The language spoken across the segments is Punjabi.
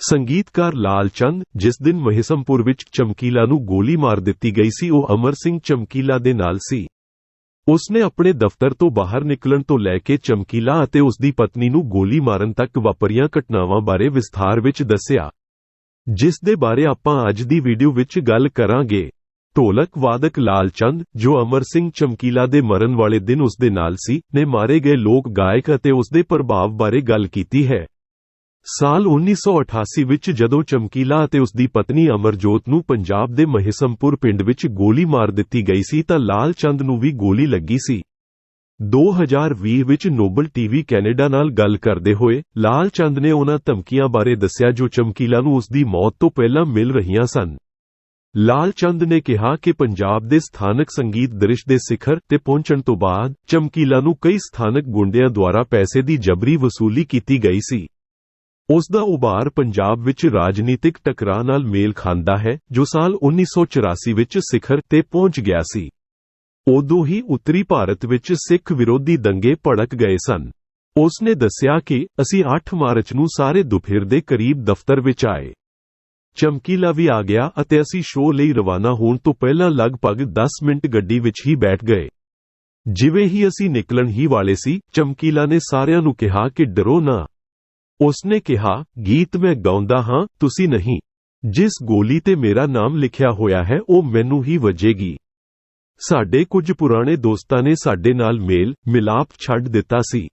ਸੰਗੀਤਕਾਰ ਲਾਲ ਚੰਦ, ਜਿਸ ਦਿਨ ਮਹਿਸਮਪੁਰ ਵਿੱਚ ਚਮਕੀਲਾ ਨੂੰ ਗੋਲੀ ਮਾਰ ਦਿੱਤੀ ਗਈ ਸੀ, ਉਹ ਅਮਰ ਸਿੰਘ ਚਮਕੀਲਾ ਦੇ ਨਾਲ ਸੀ। ਉਸਨੇ ਆਪਣੇ ਦਫ਼ਤਰ ਤੋਂ ਬਾਹਰ ਨਿਕਲਣ ਤੋਂ ਲੈ ਕੇ ਚਮਕੀਲਾ ਅਤੇ ਉਸ ਦੀ ਪਤਨੀ ਨੂੰ ਗੋਲੀ ਮਾਰਨ ਤੱਕ ਵਾਪਰੀਆਂ ਘਟਨਾਵਾਂ ਬਾਰੇ ਵਿਸਥਾਰ ਵਿੱਚ ਦੱਸਿਆ। ਜਿਸ ਦੇ ਬਾਰੇ ਆਪਾਂ ਅੱਜ ਦੀ ਵੀਡੀਓ ਵਿੱਚ ਗੱਲ ਕਰਾਂਗੇ। ਢੋਲਕ ਵਾਦਕ ਲਾਲ ਚੰਦ, ਜੋ ਅਮਰ ਸਿੰਘ ਚਮਕੀਲਾ ਦੇ ਮਰਨ ਵਾਲੇ ਦਿਨ ਉਸ ਦੇ ਨਾਲ ਸੀ, ਨੇ ਮਾਰੇ ਗਏ ਲੋਕ ਗਾਇਕ ਅਤੇ ਉਸ ਦੇ ਪ੍ਰਭਾਵ ਬਾਰੇ ਗੱਲ ਕੀਤੀ ਹੈ। ਸਾਲ 1988 ਵਿੱਚ ਜਦੋਂ ਚਮਕੀਲਾ ਅਤੇ ਉਸ ਦੀ ਪਤਨੀ ਅਮਰਜੋਤ ਨੂੰ ਪੰਜਾਬ ਦੇ ਮਹਿਸਮਪੁਰ ਪਿੰਡ ਵਿੱਚ ਗੋਲੀ ਮਾਰ ਦਿੱਤੀ ਗਈ ਸੀ ਤਾਂ ਲਾਲ ਚੰਦ ਨੂੰ ਵੀ ਗੋਲੀ ਲੱਗੀ ਸੀ। 2020 ਵਿੱਚ ਨੋਬਲ ਟੀਵੀ ਕੈਨੇਡਾ ਨਾਲ ਗੱਲ ਕਰਦੇ ਹੋਏ ਲਾਲ ਚੰਦ ਨੇ ਉਹਨਾਂ ਧਮਕੀਆਂ ਬਾਰੇ ਦੱਸਿਆ ਜੋ ਚਮਕੀਲਾ ਨੂੰ ਉਸ ਦੀ ਮੌਤ ਤੋਂ ਪਹਿਲਾਂ ਮਿਲ ਰਹੀਆਂ ਸਨ। ਲਾਲ ਚੰਦ ਨੇ ਕਿਹਾ ਕਿ ਪੰਜਾਬ ਦੇ ਸਥਾਨਕ ਸੰਗੀਤ ਦ੍ਰਿਸ਼ ਦੇ ਸਿਖਰ ਤੇ ਪਹੁੰਚਣ ਤੋਂ ਬਾਅਦ ਚਮਕੀਲਾ ਨੂੰ ਕਈ ਸਥਾਨਕ ਗੁੰਡਿਆਂ ਦੁਆਰਾ ਪੈਸੇ ਦੀ ਜਬਰੀ ਵਸੂਲੀ ਕੀਤੀ ਗਈ ਸੀ। ਉਸ ਦਾ ਉਭਾਰ ਪੰਜਾਬ ਵਿੱਚ ਰਾਜਨੀਤਿਕ ਟਕਰਾਅ ਨਾਲ ਮੇਲ ਖਾਂਦਾ ਹੈ, ਜੋ ਸਾਲ 1984 ਵਿੱਚ ਸਿਖਰ ਤੇ ਪਹੁੰਚ ਗਿਆ ਸੀ। ਉਦੋਂ ਹੀ ਉੱਤਰੀ ਭਾਰਤ ਵਿੱਚ ਸਿੱਖ ਵਿਰੋਧੀ ਦੰਗੇ ਭੜਕ ਗਏ ਸਨ। ਉਸ ਨੇ ਦੱਸਿਆ ਕਿ ਅਸੀਂ 8 ਮਾਰਚ ਨੂੰ ਸਾਰੇ ਦੁਪਹਿਰ ਦੇ ਕਰੀਬ ਦਫ਼ਤਰ ਵਿੱਚ ਆਏ। ਚਮਕੀਲਾ ਵੀ ਆ ਗਿਆ ਅਤੇ ਅਸੀਂ ਸ਼ੋਅ ਲਈ ਰਵਾਨਾ ਹੋਣ ਤੋਂ ਪਹਿਲਾਂ ਲਗਭਗ 10 ਮਿੰਟ ਗੱਡੀ ਵਿੱਚ ਹੀ ਬੈਠ ਗਏ। ਜਿਵੇਂ ਹੀ ਅਸੀਂ ਨਿਕਲਣ ਹੀ ਵਾਲੇ ਸੀ, ਚਮਕੀਲਾ ਨੇ ਸਾਰਿਆਂ ਨੂੰ ਕਿਹਾ ਕਿ ਡਰੋ ਨਾ। ਉਸਨੇ ਕਿਹਾ ਗੀਤ ਮੈਂ ਗਾਉਂਦਾ ਹਾਂ ਤੁਸੀਂ ਨਹੀਂ ਜਿਸ ਗੋਲੀ ਤੇ ਮੇਰਾ ਨਾਮ ਲਿਖਿਆ ਹੋਇਆ ਹੈ ਉਹ ਮੈਨੂੰ ਹੀ ਵੱਜੇਗੀ ਸਾਡੇ ਕੁਝ ਪੁਰਾਣੇ ਦੋਸਤਾਂ ਨੇ ਸਾਡੇ ਨਾਲ ਮੇਲ ਮਿਲਾਪ ਛੱਡ ਦਿੱਤਾ ਸੀ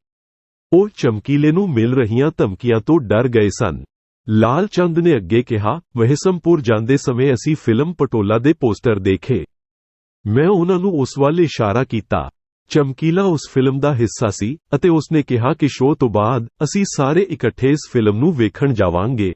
ਉਹ ਚਮਕੀਲੇ ਨੂੰ ਮਿਲ ਰਹੀਆਂ ਧਮਕੀਆਂ ਤੋਂ ਡਰ ਗਏ ਸਨ ਲਾਲ ਚੰਦ ਨੇ ਅੱਗੇ ਕਿਹਾ ਮਹਿਸਮਪੁਰ ਜਾਂਦੇ ਸਮੇਂ ਅਸੀਂ ਫਿਲਮ ਪਟੋਲਾ ਦੇ ਪੋਸਟਰ ਦੇਖੇ ਮੈਂ ਉਹਨਾਂ ਨੂੰ ਉਸ ਵੱਲ ਇਸ਼ਾਰਾ ਕੀਤਾ ਚਮਕੀਲਾ ਉਸ ਫਿਲਮ ਦਾ ਹਿੱਸਾ ਸੀ ਅਤੇ ਉਸਨੇ ਕਿਹਾ ਕਿ ਸ਼ੋਅ ਤੋਂ ਬਾਅਦ ਅਸੀਂ ਸਾਰੇ ਇਕੱਠੇ ਇਸ ਫਿਲਮ ਨੂੰ ਵੇਖਣ ਜਾਵਾਂਗੇ।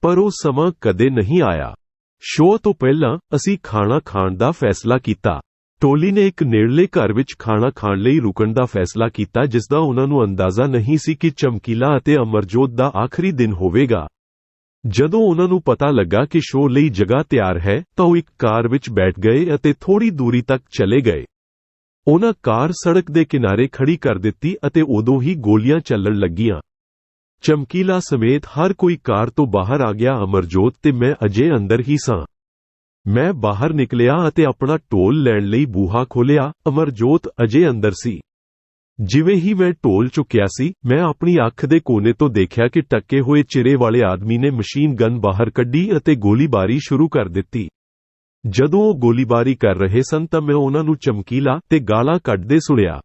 ਪਰ ਉਹ ਸਮਾਂ ਕਦੇ ਨਹੀਂ ਆਇਆ। ਸ਼ੋਅ ਤੋਂ ਪਹਿਲਾਂ ਅਸੀਂ ਖਾਣਾ ਖਾਣ ਦਾ ਫੈਸਲਾ ਕੀਤਾ। ਟੋਲੀ ਨੇ ਇੱਕ ਨੇੜਲੇ ਘਰ ਵਿੱਚ ਖਾਣਾ ਖਾਣ ਲਈ ਰੁਕਣ ਦਾ ਫੈਸਲਾ ਕੀਤਾ, ਜਿਸ ਦਾ ਉਹਨਾਂ ਨੂੰ ਅੰਦਾਜ਼ਾ ਨਹੀਂ ਸੀ ਕਿ ਚਮਕੀਲਾ ਅਤੇ ਅਮਰਜੋਤ ਦਾ ਆਖਰੀ ਦਿਨ ਹੋਵੇਗਾ। ਜਦੋਂ ਉਹਨਾਂ ਨੂੰ ਪਤਾ ਲੱਗਾ ਕਿ ਸ਼ੋਅ ਲਈ ਜਗ੍ਹਾ ਤਿਆਰ ਹੈ, ਤਾਂ ਉਹ ਇੱਕ ਕਾਰ ਵਿੱਚ ਬੈਠ ਗਏ ਅਤੇ ਥੋੜੀ ਦੂਰੀ ਤੱਕ ਚਲੇ ਗਏ। ਉਹਨਾਂ ਕਾਰ ਸੜਕ ਦੇ ਕਿਨਾਰੇ ਖੜੀ ਕਰ ਦਿੱਤੀ ਅਤੇ ਉਦੋਂ ਹੀ ਗੋਲੀਆਂ ਚੱਲਣ ਲੱਗੀਆਂ। ਚਮਕੀਲਾ ਸਮੇਤ ਹਰ ਕੋਈ ਕਾਰ ਤੋਂ ਬਾਹਰ ਆ ਗਿਆ। ਅਮਰਜੋਤ, ਤੇ ਮੈਂ ਅਜੇ ਅੰਦਰ ਹੀ ਸਾਂ। ਮੈਂ ਬਾਹਰ ਨਿਕਲਿਆ ਅਤੇ ਆਪਣਾ ਢੋਲ ਲੈਣ ਲਈ ਬੂਹਾ ਖੋਲਿਆ ਅਮਰਜੋਤ ਅਜੇ ਅੰਦਰ ਸੀ। ਜਿਵੇਂ ਹੀ ਮੈਂ ਢੋਲ ਚੁੱਕਿਆ ਸੀ, ਮੈਂ ਆਪਣੀ ਅੱਖ ਦੇ ਕੋਨੇ ਤੋਂ ਦੇਖਿਆ ਕਿ ਟੱਕੇ ਹੋਏ ਚਿਰੇ ਵਾਲੇ ਆਦਮੀ ਨੇ ਮਸ਼ੀਨ ਗਨ ਬਾਹਰ ਕੱਢੀ ਅਤੇ ਗੋਲੀਬਾਰੀ ਸ਼ੁਰੂ ਕਰ ਦਿੱਤੀ। ਜਦੋਂ ਉਹ ਗੋਲੀਬਾਰੀ ਕਰ ਰਹੇ ਸਨ ਤਾਂ ਮੈਂ ਉਹਨਾਂ ਨੂੰ ਚਮਕੀਲਾ ਤੇ ਗਾਲਾਂ ਕੱਢਦੇ ਸੁਣਿਆ।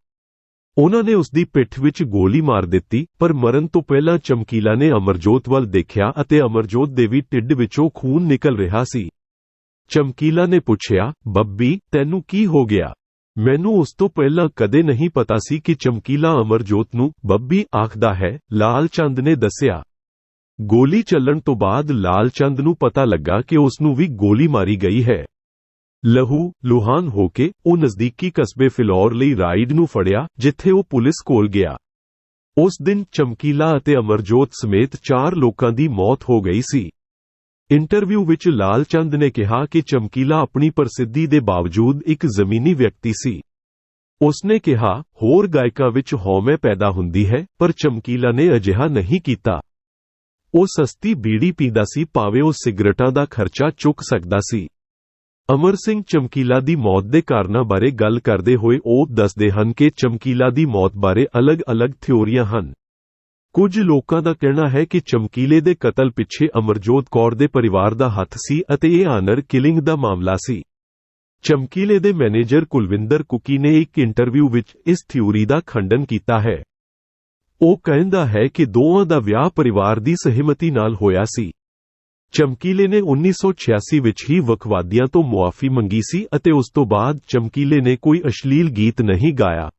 ਉਹਨਾਂ ਨੇ ਉਸ ਦੀ ਪਿੱਠ ਵਿੱਚ ਗੋਲੀ ਮਾਰ ਦਿੱਤੀ, ਪਰ ਮਰਨ ਤੋਂ ਪਹਿਲਾਂ ਚਮਕੀਲਾ ਨੇ ਅਮਰਜੋਤ ਵੱਲ ਦੇਖਿਆ ਅਤੇ ਅਮਰਜੋਤ ਦੇ ਵੀ ਢਿੱਡ ਵਿੱਚੋਂ ਖੂਨ ਨਿਕਲ ਰਿਹਾ ਸੀ। ਚਮਕੀਲਾ ਨੇ ਪੁੱਛਿਆ, ਬੱਬੀ, ਤੈਨੂੰ ਕੀ ਹੋ ਗਿਆ? ਮੈਨੂੰ ਉਸ ਤੋਂ ਪਹਿਲਾਂ ਕਦੇ ਨਹੀਂ ਪਤਾ ਸੀ ਕਿ ਚਮਕੀਲਾ ਅਮਰਜੋਤ ਨੂੰ, ਬੱਬੀ, ਆਖਦਾ ਹੈ, ਲਾਲ ਚੰਦ ਨੇ ਦੱਸਿਆ ਗੋਲੀ ਚੱਲਣ ਤੋਂ ਬਾਅਦ ਲਾਲ ਚੰਦ ਨੂੰ ਪਤਾ ਲੱਗਾ ਕਿ ਉਸ ਨੂੰ ਵੀ ਗੋਲੀ ਮਾਰੀ ਗਈ ਹੈ। ਲਹੂ, ਲੁਹਾਨ ਹੋ ਕੇ ਉਹ ਨਜ਼ਦੀਕੀ ਕਸਬੇ ਫਿਲੌਰ ਲਈ ਰਾਈਡ ਨੂੰ ਫੜਿਆ, ਜਿੱਥੇ ਉਹ ਪੁਲਿਸ ਕੋਲ ਗਿਆ। ਉਸ ਦਿਨ ਚਮਕੀਲਾ ਅਤੇ ਅਮਰਜੋਤ ਸਮੇਤ ਚਾਰ ਲੋਕਾਂ ਦੀ ਮੌਤ ਹੋ ਗਈ ਸੀ। ਇੰਟਰਵਿਊ ਵਿੱਚ ਲਾਲ ਚੰਦ ਨੇ ਕਿਹਾ ਕਿ ਚਮਕੀਲਾ ਆਪਣੀ ਪ੍ਰਸਿੱਧੀ ਦੇ ਬਾਵਜੂਦ ਇੱਕ ਜ਼ਮੀਨੀ ਵਿਅਕਤੀ ਸੀ। ਉਸਨੇ ਕਿਹਾ, ਹੋਰ ਗਾਇਕਾਂ ਵਿੱਚ ਹਉਮੈ ਪੈਦਾ ਹੁੰਦੀ ਹੈ, ਪਰ ਚਮਕੀਲਾ ਨੇ ਅਜਿਹਾ ਨਹੀਂ ਕੀਤਾ। ਉਹ ਸਸਤੀ ਬੀੜੀ ਪੀਂਦਾ ਸੀ ਭਾਵੇਂ ਉਹ ਸਿਗਰਟਾਂ ਦਾ ਖਰਚਾ ਚੁੱਕ ਸਕਦਾ ਸੀ। ਅਮਰ ਸਿੰਘ ਚਮਕੀਲਾ ਦੀ ਮੌਤ ਦੇ ਕਾਰਨਾਂ ਬਾਰੇ ਗੱਲ ਕਰਦੇ ਹੋਏ ਉਹ ਦੱਸਦੇ ਹਨ ਕਿ ਚਮਕੀਲਾ ਦੀ ਮੌਤ ਬਾਰੇ ਅਲੱਗ-ਅਲੱਗ ਥਿਉਰੀਆਂ ਹਨ। ਕੁਝ ਲੋਕਾਂ ਦਾ ਕਹਿਣਾ ਹੈ ਕਿ ਚਮਕੀਲੇ ਦੇ ਕਤਲ ਪਿੱਛੇ ਅਮਰਜੋਤ ਕੌਰ ਦੇ ਪਰਿਵਾਰ ਦਾ ਹੱਥ ਸੀ ਅਤੇ ਇਹ ਆਨਰ ਕਿਲਿੰਗ ਦਾ ਮਾਮਲਾ ਸੀ। ਚਮਕੀਲੇ ਦੇ ਮੈਨੇਜਰ ਕੁਲਵਿੰਦਰ ਕੁਕੀ ਨੇ ਇੱਕ ਇੰਟਰਵਿਊ ਵਿੱਚ ਇਸ ਥਿਊਰੀ ਦਾ ਖੰਡਨ ਕੀਤਾ ਹੈ। ਉਹ ਕਹਿੰਦਾ ਹੈ ਕਿ ਦੋਵਾਂ ਦਾ ਵਿਆਹ ਪਰਿਵਾਰ ਦੀ ਸਹਿਮਤੀ ਨਾਲ ਹੋਇਆ ਸੀ। ਚਮਕੀਲੇ ਨੇ 1986 ਵਿੱਚ ਹੀ ਵਕਵਾਦੀਆਂ ਤੋਂ ਮੁਆਫੀ ਮੰਗੀ ਸੀ ਅਤੇ ਉਸ ਤੋਂ ਬਾਅਦ ਚਮਕੀਲੇ ਨੇ ਕੋਈ ਅਸ਼ਲੀਲ ਗੀਤ ਨਹੀਂ ਗਾਇਆ।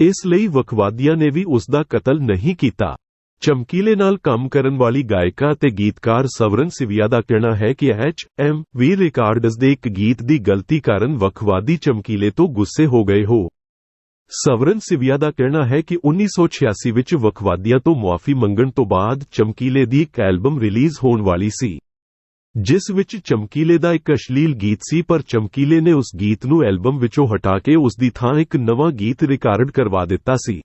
ਇਸ ਲਈ ਵਕਵਾਦੀਆਂ ਨੇ ਵੀ ਉਸ ਦਾ ਕਤਲ ਨਹੀਂ ਕੀਤਾ। ਚਮਕੀਲੇ ਨਾਲ ਕੰਮ ਕਰਨ ਵਾਲੀ ਗਾਇਕਾ ਅਤੇ ਗੀਤਕਾਰ ਸਵਰਨ ਸਿਵਿਆ ਦਾ ਕਹਿਣਾ ਹੈ ਕਿ ਐਚ. ਐਮ. ਵੀ ਰਿਕਾਰਡਸ ਦੇ ਇੱਕ ਗੀਤ ਦੀ ਗਲਤੀ ਕਾਰਨ ਵਕਵਾਦੀ ਚਮਕੀਲੇ ਤੋਂ ਗੁੱਸੇ ਹੋ ਗਏ ਹੋ। ਸਵਰਨ ਸਿਵਿਆ ਦਾ ਕਹਿਣਾ ਹੈ ਕਿ 1986 ਵਿੱਚ ਵਕਵਾਦੀਆਂ ਤੋਂ ਮੁਆਫੀ ਮੰਗਣ ਤੋਂ ਬਾਅਦ ਚਮਕੀਲੇ ਦੀ ਇੱਕ ਐਲਬਮ ਰਿਲੀਜ਼ ਹੋਣ ਵਾਲੀ ਸੀ, ਜਿਸ ਵਿੱਚ ਚਮਕੀਲੇ ਦਾ ਇੱਕ ਅਸ਼ਲੀਲ ਗੀਤ ਸੀ, ਪਰ ਚਮਕੀਲੇ ਨੇ ਉਸ ਗੀਤ ਨੂੰ ਐਲਬਮ ਵਿੱਚੋਂ ਹਟਾ ਕੇ ਉਸ ਦੀ ਥਾਂ ਇੱਕ ਨਵਾਂ ਗੀਤ ਰਿਕਾਰਡ ਕਰਵਾ ਦਿੱਤਾ ਸੀ।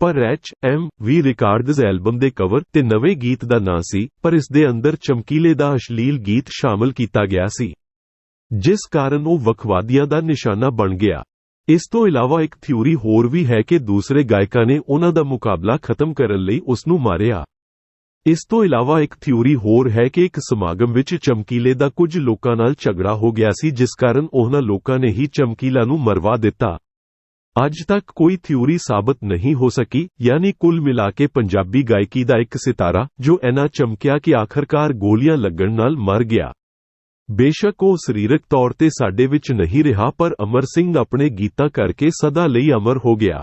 ਪਰ H M V records album ਦੇ ਕਵਰ ਤੇ ਨਵੇਂ ਗੀਤ ਦਾ ਨਾਂ ਸੀ, ਪਰ ਇਸ ਦੇ ਅੰਦਰ ਚਮਕੀਲੇ ਦਾ ਅਸ਼ਲੀਲ ਗੀਤ ਸ਼ਾਮਲ ਕੀਤਾ ਗਿਆ ਸੀ, ਜਿਸ ਕਾਰਨ ਉਹ ਵਖਵਾਦੀਆਂ ਦਾ ਨਿਸ਼ਾਨਾ ਬਣ ਗਿਆ। ਇਸ ਤੋਂ ਇਲਾਵਾ ਇੱਕ ਥਿਊਰੀ ਹੋਰ ਵੀ ਹੈ ਕਿ ਦੂਸਰੇ ਗਾਇਕਾਂ ਨੇ ਉਹਨਾਂ ਦਾ ਮੁਕਾਬਲਾ ਖਤਮ ਕਰਨ ਲਈ ਉਸ ਨੂੰ ਮਾਰਿਆ। ਇਸ ਤੋਂ ਇਲਾਵਾ ਇੱਕ ਥਿਊਰੀ ਹੋਰ ਹੈ ਕਿ ਇੱਕ ਸਮਾਗਮ ਵਿੱਚ ਚਮਕੀਲੇ ਦਾ ਕੁਝ ਲੋਕਾਂ ਨਾਲ ਝਗੜਾ ਹੋ ਗਿਆ ਸੀ ਜਿਸ ਕਾਰਨ ਉਹਨਾਂ ਲੋਕਾਂ ਨੇ ਹੀ ਚਮਕੀਲਾ ਨੂੰ ਮਰਵਾ ਦਿੱਤਾ। ਅੱਜ ਤੱਕ ਕੋਈ ਥਿਊਰੀ ਸਾਬਤ ਨਹੀਂ ਹੋ ਸਕੀ, ਯਾਨੀ ਕੁੱਲ ਮਿਲਾ ਕੇ ਪੰਜਾਬੀ ਗਾਇਕੀ ਦਾ ਇੱਕ ਸਿਤਾਰਾ, ਜੋ ਐਨਾ ਚਮਕਿਆ ਕਿ ਆਖਰਕਾਰ ਗੋਲੀਆਂ ਲੱਗਣ ਨਾਲ ਮਰ ਗਿਆ। ਬੇਸ਼ੱਕ ਉਹ ਸਰੀਰਕ ਤੌਰ ਤੇ ਸਾਡੇ ਵਿੱਚ ਨਹੀਂ ਰਿਹਾ, ਪਰ ਅਮਰ ਸਿੰਘ ਆਪਣੇ ਗੀਤਾਂ ਕਰਕੇ ਸਦਾ ਲਈ ਅਮਰ ਹੋ ਗਿਆ।